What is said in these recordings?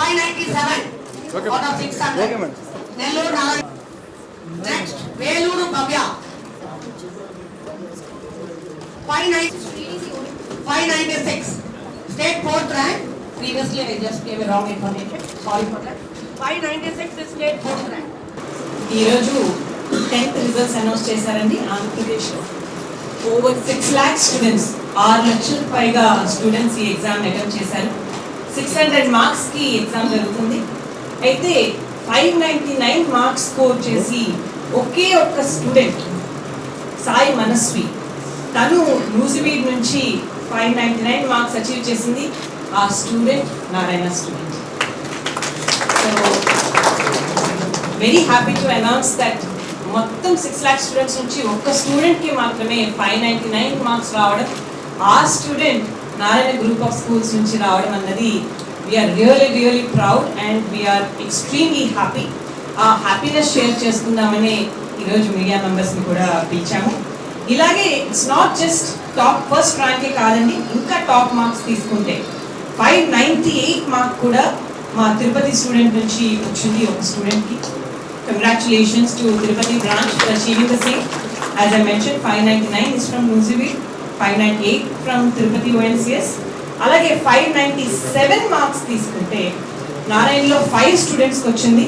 Five ninety seven. Out of six hundred. Nellore Narayana next Vellore Bhavya five nine five ninety six state fourth rank previously I just gave wrong information sorry for that five ninety six state fourth rank ఈరోజు tenth results announce చేశారండి ఆంధ్రప్రదేశ్లో over six lakhs students ఆరు లక్షల పైగా students ఈ exam attempt చేశారు. Six hundred మార్క్స్కి exam జరుగుతుంది. అయితే five ninety nine marks score చేసి ఒకే ఒక్క స్టూడెంట్ సాయి మనస్వి తను న్యూజివీడ్ నుంచి five ninety nine marks achieve చేసింది. ఆ student Narayana student so very happy to announce that మొత్తం సిక్స్ ల్యాక్ స్టూడెంట్స్ నుంచి ఒక్క స్టూడెంట్కి మాత్రమే ఫైవ్ నైంటీ నైన్ మార్క్స్ రావడం. ఆ student Narayana group of schools నుంచి రావడం అన్నది we are really really proud and we are extremely happy ఆ హ్యాపీనెస్ షేర్ చేసుకుందామని ఈరోజు మీడియా మెంబర్స్ని కూడా పిలిచాము. ఇలాగే it's not just top first ర్యాంకే కాదండి ఇంకా టాప్ మార్క్స్ తీసుకుంటే ఫైవ్ నైంటీ ఎయిట్ మార్క్ కూడా మా తిరుపతి స్టూడెంట్ నుంచి వచ్చింది ఒక స్టూడెంట్కి congratulations to Tirupati branch for achieving the same as I mention five ninety nine is from Nuzvid five ninety eight from Tirupati ONCS అలాగే ఫైవ్ నైంటీ సెవెన్ మార్క్స్ తీసుకుంటే నారాయణలో five స్టూడెంట్స్కి వచ్చింది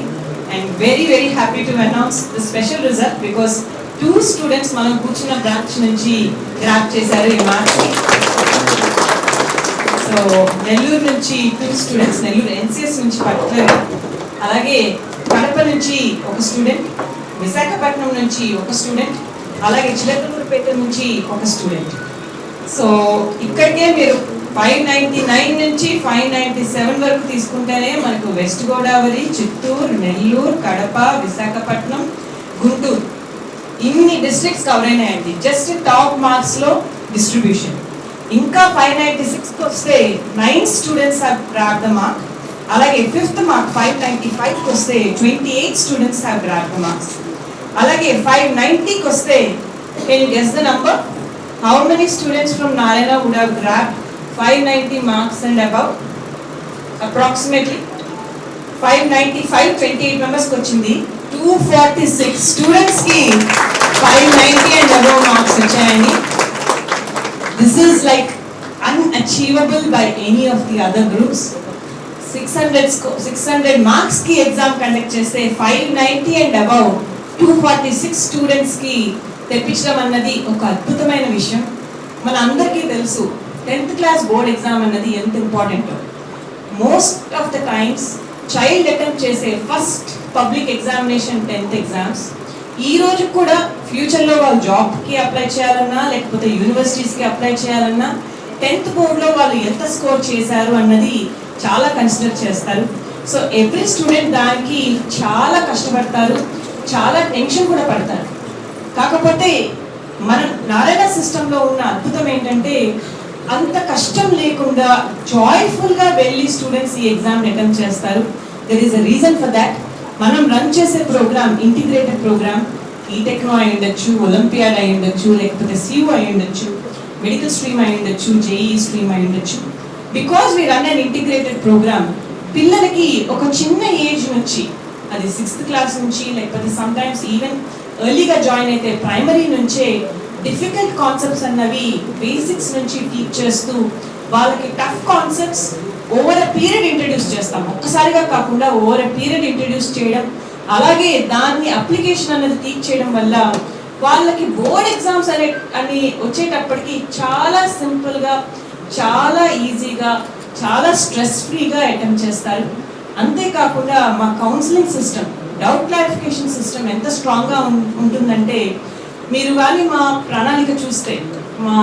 and very very happy to announce the special result because two students మనం కూర్చున్న branch నుంచి grab చేశారు ఈ మార్క్స్ని so Nellore నుంచి టూ స్టూడెంట్స్ నెల్లూరు ఎన్సిఎస్ నుంచి పర్టికులర్ అలాగే కడప నుంచి ఒక స్టూడెంట్ విశాఖపట్నం నుంచి ఒక స్టూడెంట్ అలాగే చిలకలూరుపేట నుంచి ఒక స్టూడెంట్ సో ఇక్కడికే మీరు ఫైవ్ నైంటీ నైన్ నుంచి ఫైవ్ నైంటీ సెవెన్ వరకు తీసుకుంటేనే మనకు వెస్ట్ గోదావరి చిత్తూరు నెల్లూరు కడప విశాఖపట్నం గుంటూరు ఇన్ని డిస్ట్రిక్ట్స్ కవర్ అయినాయండి. జస్ట్ టాప్ మార్క్స్లో డిస్ట్రిబ్యూషన్ ఇంకా ఫైవ్ నైంటీ సిక్స్కి వస్తే nine students have grab the mark అలాగే ఫిఫ్త్ మార్క్ ఫైవ్ నైంటీ ఫైవ్కి వస్తే twenty eight students have grab the marks అలాగే ఫైవ్ నైంటీకి వస్తే can guess the number how many students from Narayana would have grab five ninety marks and above approximately five ninety five twenty eight మెంబర్స్కి వచ్చింది two forty six స్టూడెంట్స్కి five ninety and above marks వచ్చాయండి this is like unachievable by any of the other groups six hundred six hundred మార్క్స్కి exam conduct చేస్తే five ninety and above two forty six స్టూడెంట్స్కి తెప్పించడం అన్నది ఒక అద్భుతమైన విషయం. మన అందరికీ తెలుసు టెన్త్ క్లాస్ బోర్డ్ ఎగ్జామ్ అన్నది ఎంత ఇంపార్టెంటో. Most of the times child attempt చేసే first public examination tenth exams ఈ రోజు కూడా ఫ్యూచర్లో వాళ్ళు జాబ్కి అప్లై చేయాలన్నా లేకపోతే యూనివర్సిటీస్కి అప్లై చేయాలన్నా టెన్త్ బోర్డ్లో వాళ్ళు ఎంత స్కోర్ చేశారు అన్నది చాలా కన్సిడర్ చేస్తారు. సో ఎవ్రీ స్టూడెంట్ దానికి చాలా కష్టపడతారు చాలా టెన్షన్ కూడా పడతారు. కాకపోతే మన నారాయణ సిస్టంలో ఉన్న అద్భుతం ఏంటంటే అంత కష్టం లేకుండా జాయ్ఫుల్గా వెళ్ళి స్టూడెంట్స్ ఈ ఎగ్జామ్ అటెంప్ట్ చేస్తారు. There is a reason for that మనం రన్ చేసే ప్రోగ్రామ్ ఇంటిగ్రేటెడ్ ప్రోగ్రామ్ ఈటెక్నో అయి ఉండొచ్చు ఒలింపియాడ్ అయి ఉండొచ్చు లేకపోతే సియూ అయి ఉండొచ్చు మెడికల్ స్ట్రీమ్ అయి ఉండొచ్చు జేఈ స్ట్రీమ్ అయి ఉండొచ్చు. Because we run and integrated program పిల్లలకి ఒక చిన్న ఏజ్ నుంచి అది సిక్స్త్ క్లాస్ నుంచి లేకపోతే సమ్ టైమ్స్ ఈవెన్ ఎర్లీగా జాయిన్ అయితే ప్రైమరీ నుంచే డిఫికల్ట్ కాన్సెప్ట్స్ అన్నవి బేసిక్స్ నుంచి టీచ్ చేస్తూ వాళ్ళకి tough concepts over a period introduce చేస్తాం. ఒక్కసారిగా కాకుండా ఓవర్ అ పీరియడ్ ఇంట్రడ్యూస్ చేయడం అలాగే దాన్ని అప్లికేషన్ అనేది టీచ్ చేయడం వల్ల వాళ్ళకి బోర్డ్ ఎగ్జామ్స్ అనే అని వచ్చేటప్పటికి చాలా సింపుల్గా చాలా ఈజీగా చాలా స్ట్రెస్ ఫ్రీగా అటెంప్ట్ చేస్తారు. అంతేకాకుండా మా counselling system doubt clarification system ఎంత స్ట్రాంగ్గా ఉంటుందంటే మీరు కానీ మా ప్రణాళిక చూస్తే మా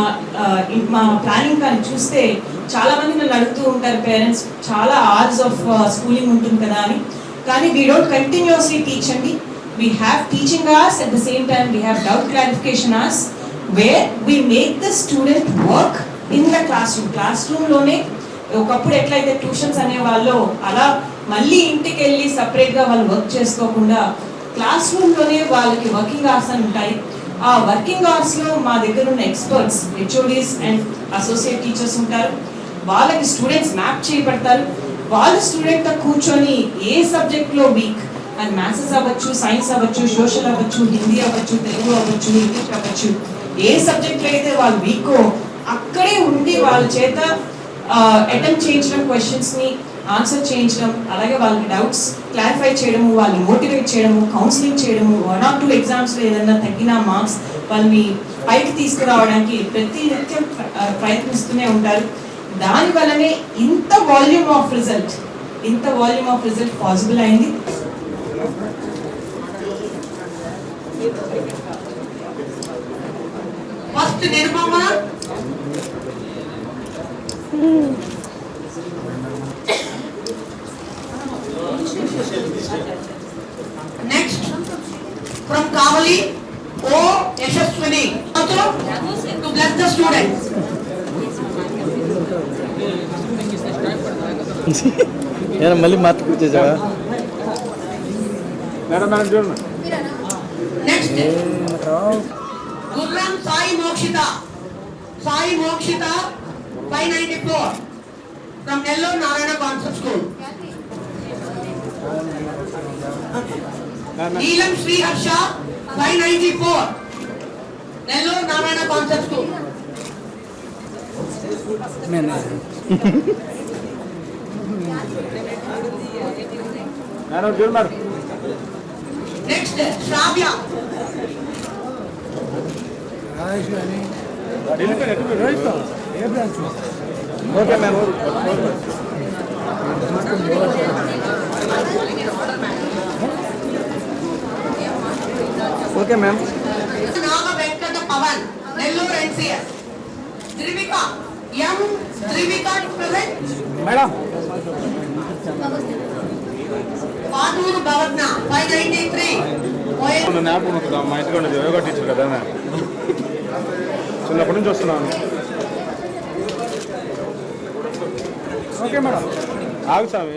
మా ప్లానింగ్ కానీ చూస్తే చాలామంది నన్ను అడుగుతూ ఉంటారు పేరెంట్స్ చాలా అవర్స్ ఆఫ్ స్కూలింగ్ ఉంటుంది కదా అని. కానీ వీ డోంట్ కంటిన్యూస్లీ టీచ్ అండి. We have teaching hours at the same time we have doubt clarification hours where we make the student work in the class room class రూమ్లోనే ఒకప్పుడు ఎట్లయితే tuitions అనేవాళ్ళు అలా మళ్ళీ ఇంటికి వెళ్ళి సపరేట్గా వాళ్ళు వర్క్ చేసుకోకుండా క్లాస్ రూమ్లోనే వాళ్ళకి వర్కింగ్ అవర్స్ అని ఉంటాయి. ఆ వర్కింగ్ అవర్స్లో మా దగ్గర ఉన్న experts HODs and associate teachers ఉంటారు. వాళ్ళకి స్టూడెంట్స్ మ్యాప్ చేయబడతారు. వాళ్ళు స్టూడెంట్తో కూర్చొని ఏ సబ్జెక్ట్లో వీక్ అది మ్యాథ్స్ అవ్వచ్చు సైన్స్ అవ్వచ్చు సోషల్ అవ్వచ్చు హిందీ అవ్వచ్చు తెలుగు అవ్వచ్చు ఇంగ్లీష్ అవ్వచ్చు ఏ సబ్జెక్ట్లో అయితే వాళ్ళు వీకో అక్కడే ఉండి వాళ్ళ చేత అటెంప్ట్ చేయించడం క్వశ్చన్స్ని ఆన్సర్ చేయించడం అలాగే వాళ్ళకి డౌట్స్ క్లారిఫై చేయడము వాళ్ళని మోటివేట్ చేయడము కౌన్సిలింగ్ చేయడము వన్ ఆర్ టూ ఎగ్జామ్స్లో ఏదైనా తగ్గిన మార్క్స్ వాళ్ళని పైకి తీసుకురావడానికి ప్రతి నిత్యం ప్రయత్నిస్తూనే ఉంటారు. దాని వలనే ఇంత వాల్యూమ్ ఆఫ్ రిజల్ట్ ఇంత వాల్యూమ్ ఆఫ్ రిజల్ట్ పాసిబుల్ అయింది. First Nirupama next from Kavali oh Yashaswini to bless the students ఏనా మళ్ళీ మార్పు కూర్చేసావా మేడం మేడం చూడండి next Gurram Sai Mokshitha Sai Mokshitha five ninety four from Nellore Narayana concept school Neelam Sriharsha five ninety four Nellore Narayana concept school madam చూడండి madam next Shravya okay ma'am okay. Ma'am. Naga Venkata Pavan Nellore NCS. Trivika M Trivika present madam. Paturu Bhavatna five ninety three జ్ఞాపకం ఉంది కదా మా ఇంటికి ఉండేది yoga teacher కదా చిన్నప్పటి నుంచి వస్తున్నాను. Okay madam. ఆగు స్వామి.